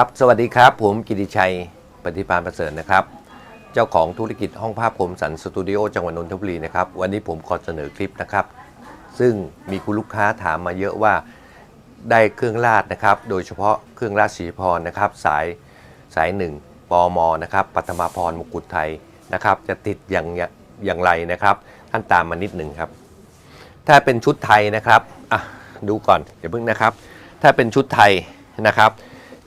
ครับสวัสดีครับ ผมกิติชัยปฏิพานประเสริฐนะครับ เจ้าของธุรกิจห้องภาพคมสันสตูดิโอจังหวัดนนทบุรีนะครับ วันนี้ผมขอเสนอคลิปนะครับ ซึ่งมีคุณลูกค้าถามมาเยอะว่าได้เครื่องราดนะครับ โดยเฉพาะเครื่องราดสีพรนะครับ สายสายหนึ่งปอมอนะครับปัทมาพรมกุฎไทยนะครับ จะติดอย่างอย่างไรนะครับ ท่านตามมานิดหนึ่งครับ ถ้าเป็นชุดไทยนะครับอะดูก่อนเดี๋ยวเพิ่งนะครับ ถ้าเป็นชุดไทยนะครับ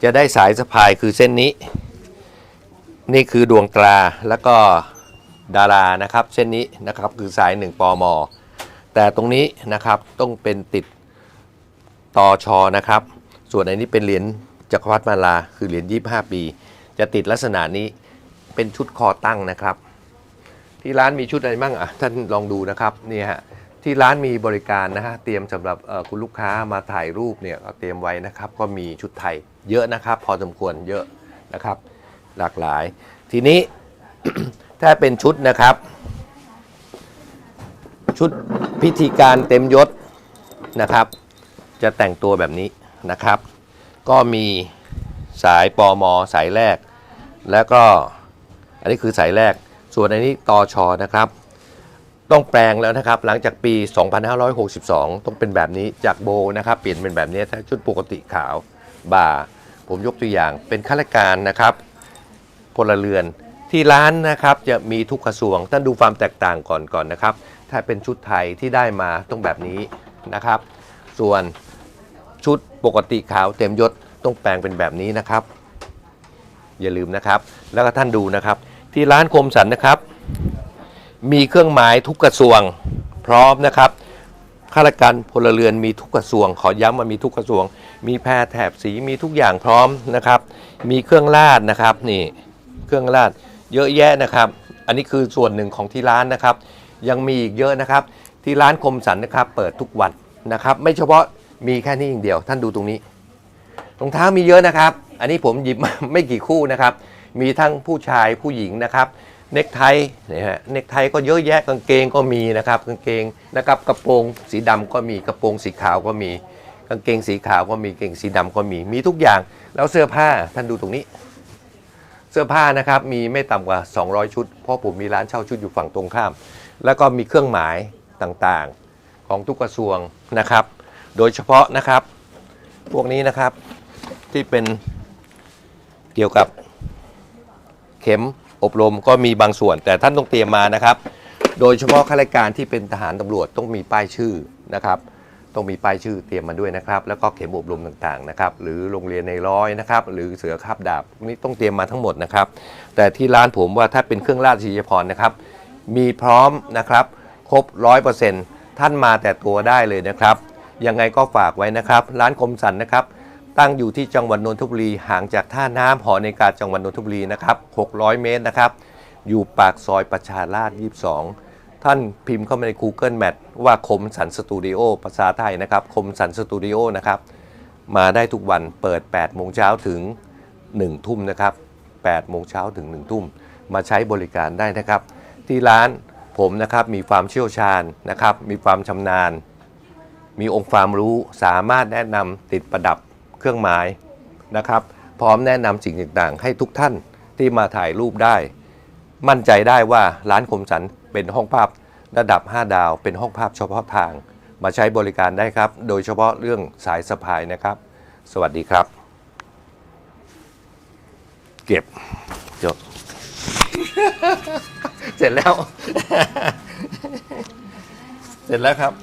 จะได้สายสะพายคือเส้นนี้ นี่คือดวงตราแล้วก็ดารานะครับ เส้นนี้นะครับคือสาย 1 ปม แต่ตรงนี้นะครับต้องเป็นติดตอชอนะครับ ส่วนอันนี้เป็นเหรียญจักรพรรดิมาลา คือเหรียญ25 ปี จะติดลักษณะนี้เป็นชุดคอตั้งนะครับ ที่ร้านมีชุดอะไรบ้างอะท่านลองดูนะครับนี่ฮะ ที่ร้านมีบริการนะฮะเตรียมสำหรับคุณลูกค้ามาถ่ายรูปเนี่ยเตรียมไว้นะครับ ก็มีชุดไทยเยอะนะครับ พอสมควรเยอะนะครับ หลากหลาย ทีนี้ถ้าเป็นชุดนะครับ ชุดพิธีการเต็มยศนะครับ จะแต่งตัวแบบนี้นะครับ ก็มีสายปอมสายแรก แล้วก็อันนี้คือสายแรกส่วนอันนี้ตอชอนะครับ ต้องแปลงแล้วนะครับ หลังจากปี 2562 ต้องเป็นแบบนี้จากโบนะครับ เปลี่ยนเป็นแบบนี้ถ้าชุดปกติขาวบ่า ผมยกตัวอย่างเป็นข้าราชการนะครับพลเรือนที่ร้านนะครับจะมีทุกกระทรวงท่านดูความแตกต่างก่อนก่อนนะครับ ถ้าเป็นชุดไทยที่ได้มาต้องแบบนี้นะครับ ส่วนชุดปกติขาวเต็มยศต้องแปลงเป็นแบบนี้นะครับ อย่าลืมนะครับ แล้วก็ท่านดูนะครับ ที่ร้านคมสันนะครับ มีเครื่องหมายทุกกระทรวงพร้อมนะครับข้าราชการพลเรือนมีทุกกระทรวง ขอย้ำว่ามีทุกกระทรวง มีแพรแถบสีมีทุกอย่างพร้อมนะครับ มีเครื่องราดนะครับนี่เครื่องราดเยอะแยะนะครับ อันนี้คือส่วนหนึ่งของที่ร้านนะครับ ยังมีอีกเยอะนะครับ ที่ร้านคมสันนะครับ เปิดทุกวันนะครับ ไม่เฉพาะมีแค่นี้อย่างเดียว ท่านดูตรงนี้รองเท้ามีเยอะนะครับ อันนี้ผมหยิบมาไม่กี่คู่นะครับ มีทั้งผู้ชายผู้หญิงนะครับ เน็กไทเนี่ยฮะเน็กไทก็เยอะแยะกางเกงก็มีนะครับกางเกงนะครับกระโปรงสีดำก็มีกระโปรงสีขาวก็มี กางเกงสีขาวก็มีกางเกงสีดำก็มีมีทุกอย่าง แล้วเสื้อผ้าท่านดูตรงนี้ เสื้อผ้านะครับมีไม่ต่ำกว่า 200 ชุด เพราะผมมีร้านเช่าชุดอยู่ฝั่งตรงข้าม แล้วก็มีเครื่องหมายต่างๆของทุกกระทรวงนะครับ โดยเฉพาะนะครับพวกนี้นะครับที่เป็นเกี่ยวกับเข็ม อบรมก็มีบางส่วนแต่ท่านต้องเตรียมมานะครับ โดยเฉพาะข้าราชการที่เป็นทหารตำรวจต้องมีป้ายชื่อนะครับ ต้องมีป้ายชื่อเตรียมมาด้วยนะครับ แล้วก็เข็มอบรมต่างๆนะครับ หรือโรงเรียนในร้อยนะครับ หรือเสือคาบดาบพวกนี้ต้องเตรียมมาทั้งหมดนะครับ แต่ที่ร้านผมว่าถ้าเป็นเครื่องราชสีพรนะครับ มีพร้อมนะครับ ครบร้อยเปอร์เซ็นต์ท่านมาแต่ตัวได้เลยนะครับ ยังไงก็ฝากไว้นะครับ ร้านคมสันนะครับ ตั้งอยู่ที่จังหวัดนนทบุรี ห่างจากท่าน้ำหอในกาจังหวัดนนทบุรีนะครับ 600 เมตรนะครับ อยู่ปากซอยประชาราษฎร์22 ท่านพิมพ์เข้ามาใน Google Map ว่าคมสันสตูดิโอภาษาไทยนะครับ คมสันสตูดิโอนะครับ มาได้ทุกวันเปิด 8 โมงเช้าถึง 1 ทุ่มนะครับ 8 โมงเช้าถึง 1 ทุ่ม มาใช้บริการได้นะครับ ที่ร้านผมนะครับมีความเชี่ยวชาญนะครับ มีความชำนาญ มีองค์ความรู้สามารถแนะนำติดประดับ เครื่องหมายนะครับ พร้อมแนะนำสิ่งต่างๆ ให้ทุกท่านที่มาถ่ายรูปได้ มั่นใจได้ว่าร้านคมสันเป็นห้องภาพระดับ 5 ดาว เป็นห้องภาพเฉพาะทาง มาใช้บริการได้ครับ โดยเฉพาะเรื่องสายสะพายนะครับ สวัสดีครับ เก็บจบ เสร็จแล้ว เสร็จแล้วครับ